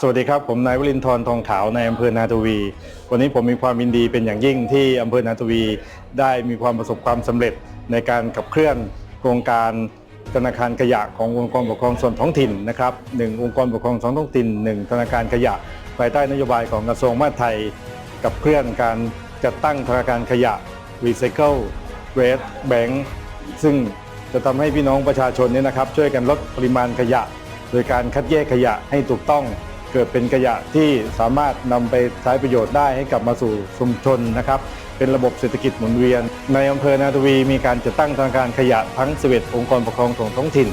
สวัสดีครับ ผมนายวรินทร์ทองขาวในอำเภอนาทวี วันนี้ผมมีความยินดีเป็นอย่างยิ่งที่อำเภอนาทวี ได้มีความประสบความสำเร็จในการขับเคลื่อนโครงการธนาคารขยะขององค์กรปกครองส่วนท้องถิ่นนะครับหนึ่งองค์กรปกครองส่วนท้องถิ่นหนึ่งธนาคารขยะภายใต้นโยบายของกระทรวงมหาดไทยกับเคลื่อนการจัดตั้งธนาคารขยะ Recycle Waste Bank ซึ่งจะทำให้พี่น้องประชาชนเนี่ยนะครับ ช่วยกันลดปริมาณขยะ โดยการคัดแยกขยะให้ถูกต้อง เกิดเป็นขยะที่สามารถนำไปใช้ประโยชน์ได้ให้กลับมาสู่ชุมชนนะครับ เป็นระบบเศรษฐกิจหมุนเวียน ในอำเภอนาทวีมีการจัดตั้งธนาคารขยะทั้ง 11 องค์กรปกครองส่วนท้องถิ่น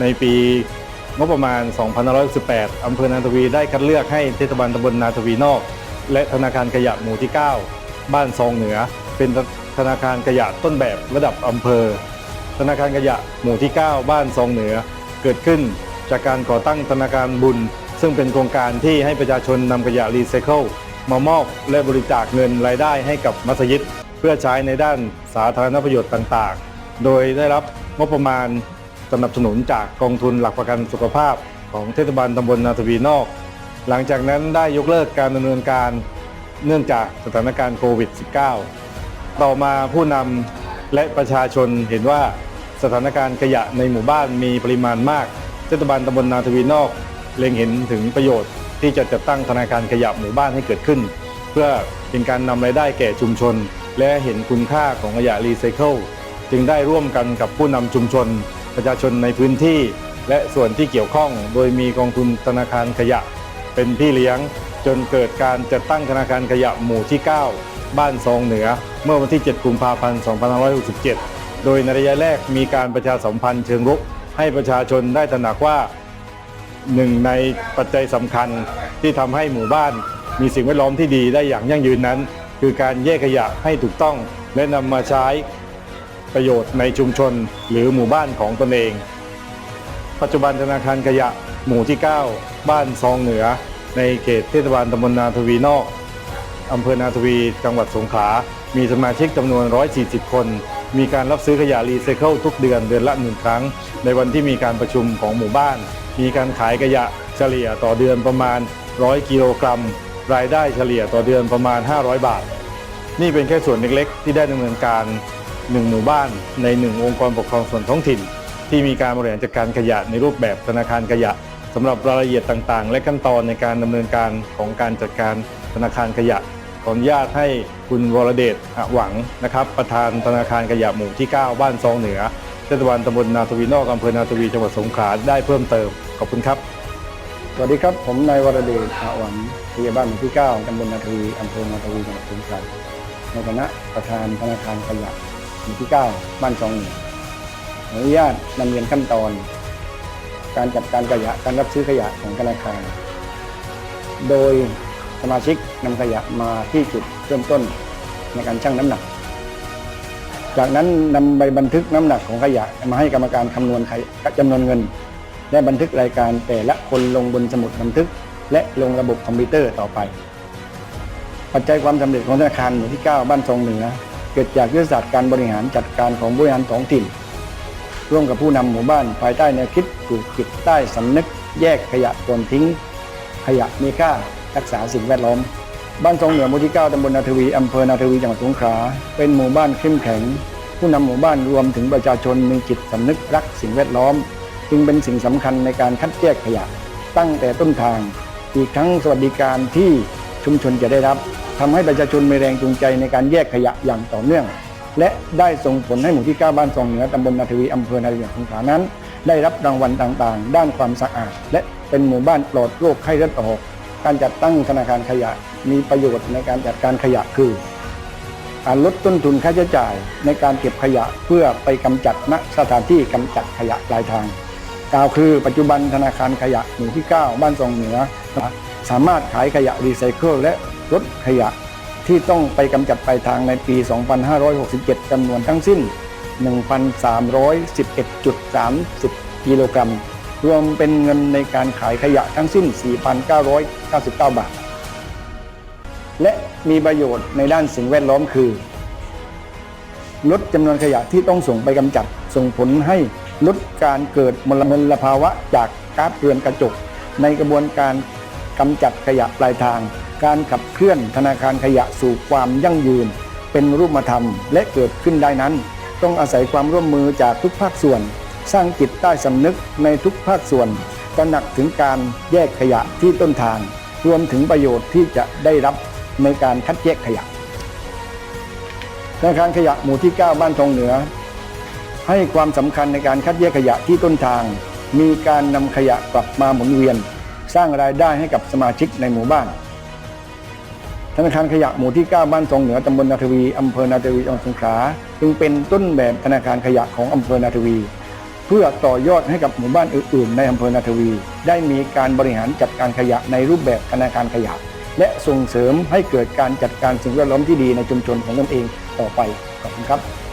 ในปีงบประมาณ 2518อำเภอนาทวีได้คัดเลือกให้เทศบาลตำบลนาทวีนอก และธนาคารขยะหมู่ที่ 9 บ้านซองเหนือ เป็นธนาคารขยะต้นแบบระดับอำเภอ ธนาคารขยะหมู่ที่ 9 บ้านซองเหนือ เกิดขึ้นจากการก่อตั้งธนาคารบุญ ซึ่งเป็นโครงการที่ให้ประชาชนนำขยะรีไซเคิลมามอบและบริจาคเงินรายได้ให้กับมัสยิด เพื่อใช้ในด้านสาธารณประโยชน์ต่างๆ โดยได้รับงบประมาณสนับสนุนจากกองทุนหลักประกันสุขภาพของเทศบาลตำบลนาทวีนอก หลังจากนั้นได้ยกเลิกการดำเนินการเนื่องจากสถานการณ์โควิด -19 ต่อมาผู้นำและประชาชนเห็นว่าสถานการณ์ขยะในหมู่บ้านมีปริมาณมาก เทศบาลตำบลนาทวีนอก เล็งเห็นถึงประโยชน์ที่จะจัดตั้งธนาคารขยะหมู่บ้านให้เกิดขึ้น เพื่อเป็นการนำรายได้แก่ชุมชน และเห็นคุณค่าของขยะรีไซเคิลจึงได้ร่วมกันกับผู้นำชุมชน ประชาชนในพื้นที่ และส่วนที่เกี่ยวข้อง โดยมีกองทุนธนาคารขยะ เป็นพี่เลี้ยง จนเกิดการจัดตั้งธนาคารขยะหมู่ที่ 9 บ้านซองเหนือ เมื่อวันที่ 7 กุมภาพันธ์ 2567 โดยในระยะแรกมีการประชาสัมพันธ์เชิงรุกให้ประชาชนได้ตระหนักว่า หนึ่งในปัจจัยสำคัญที่ทำให้หมู่บ้าน มีสิ่งแวดล้อมที่ดีได้อย่างยั่งยืนนั้น คือการแยกขยะให้ถูกต้องและนำมาใช้ประโยชน์ในชุมชนหรือหมู่บ้านของตนเอง ปัจจุบันธนาคารขยะหมู่ที่ 9 บ้านซองเหนือ ในเขตเทศบาลตำบลนาทวีนอกอำเภอนาทวีจังหวัดสงขลามีสมาชิกจำนวน 140 คน มีการรับซื้อขยะรีไซเคิลทุกเดือนเดือนละหนึ่งครั้ง ในวันที่มีการประชุมของหมู่บ้าน มีการขายขยะเฉลี่ยต่อเดือนประมาณ 100 กิโลกรัม รายได้เฉลี่ยต่อเดือนประมาณ 500 บาท นี่เป็นแค่ส่วนเล็กๆ ที่ได้ดำเนินการ 1 หมู่บ้านใน 1 องค์กรปกครองส่วนท้องถิ่น ที่มีการบริหารจัดการขยะในรูปแบบธนาคารขยะสำหรับรายละเอียดต่างๆ และขั้นตอนในการดำเนินการของการจัดการธนาคารขยะ ขออนุญาตให้คุณวรเดชหวังนะครับ ประธานธนาคารขยะหมู่ที่ 9 บ้านซองเหนือเทศบาลตำบลนาทวีนอกอำเภอนาทวีจังหวัดสงขลาได้เพิ่มเติมขอบคุณครับ สวัสดีครับ ผมนายวรเดชหวังผู้ใหญ่บ้านหมู่ที่ 9ตำบลนาทวีอำเภอนาทวีจังหวัดสงขลาในฐานะประธานธนาคารขยะหมู่ที่ 9 บ้านซองเหนือขออนุญาตนำเรียนขั้นตอน การจัดการขยะการรับซื้อขยะของธนาคาร โดย สมาชิกนำขยะมาที่จุดเริ่มต้นในการชั่งน้ำหนัก จากนั้นนำใบบันทึกน้ำหนักของขยะมาให้กรรมการคำนวณขยะจำนวนเงิน และบันทึกรายการแต่ละคนลงบนสมุดบันทึก และลงระบบคอมพิวเตอร์ต่อไป ปัจจัยความสำเร็จของธนาคารหมู่ที่ 9 บ้านทรงเหนือ เกิดจากยุทธศาสตร์การบริหารจัดการของบริหารท้องถิ่น ร่วมกับผู้นำหมู่บ้านภายใต้แนวคิดปลูกจิตใต้สำนึกแยกขยะก่อนทิ้ง ขยะมีค่า รักษาสิ่งแวดล้อม บ้านทรงเหนือหมู่ที่ 9ตำบลนาทวีอำเภอนาทวีจังหวัดสงขลาเป็นหมู่บ้านเข้มแข็ง ผู้นำหมู่บ้านรวมถึงประชาชนมีจิตสำนึกรักสิ่งแวดล้อม จึงเป็นสิ่งสำคัญในการคัดแยกขยะ ตั้งแต่ต้นทาง อีกทั้งสวัสดิการที่ชุมชนจะได้รับทำให้ประชาชนมีแรงจูงใจในการแยกขยะอย่างต่อเนื่อง และได้ส่งผลให้หมู่ที่ 9 บ้านซองเหนือตำบลนาทวีอำเภอนาทวีจังหวัดสงขลานั้น ได้รับรางวัลต่างๆ ด้านความสะอาด และเป็นหมู่บ้านปลอดโรคไข้เลือดออก การจัดตั้งธนาคารขยะมีประโยชน์ในการจัดการขยะคือการลดต้นทุนค่าใช้จ่ายในการเก็บขยะเพื่อไปกำจัดณสถานที่กำจัดขยะปลายทาง กล่าวคือปัจจุบันธนาคารขยะหมู่ที่ 9 บ้านทรงเหนือ สามารถขายขยะรีไซเคิลและลดขยะที่ต้องไปกำจัดปลายทางในปี 2567จำนวนทั้งสิ้น 1,311.30 กิโลกรัม รวมเป็นเงินในการขายขยะทั้งสิ้น 4,999 บาท และมีประโยชน์ในด้านสิ่งแวดล้อมคือ ลดจำนวนขยะที่ต้องส่งไปกำจัด ส่งผลให้ลดการเกิดมลมลภาวะจากก๊าซเรือนกระจก ในกระบวนการกำจัดขยะปลายทาง การขับเคลื่อนธนาคารขยะสู่ความยั่งยืน เป็นรูปธรรมและเกิดขึ้นได้นั้น ต้องอาศัยความร่วมมือจากทุกภาคส่วน สร้างจิตใต้สำนึกในทุกภาคส่วนตระหนักถึงการแยกขยะที่ต้นทาง รวมถึงประโยชน์ที่จะได้รับในการคัดแยกขยะธนาคารขยะหมู่ที่ 9 บ้านทองเหนือ ให้ความสำคัญในการคัดแยกขยะที่ต้นทาง มีการนำขยะกลับมาหมุนเวียน สร้างรายได้ให้กับสมาชิกในหมู่บ้านธนาคารขยะหมู่ที่ 9 บ้านทองเหนือตำบลนาทวีอำเภอนาทวีจังหวัดสงขลาจึงเป็นต้นแบบธนาคารขยะของอำเภอนาทวี เพื่อต่อยอดให้กับหมู่บ้านอื่นๆ ในอำเภอนาทวี ได้มีการบริหารจัดการขยะในรูปแบบธนาคารขยะ และส่งเสริมให้เกิดการจัดการสิ่งแวดล้อมที่ดีในชุมชนของตนเองต่อไปขอบคุณครับ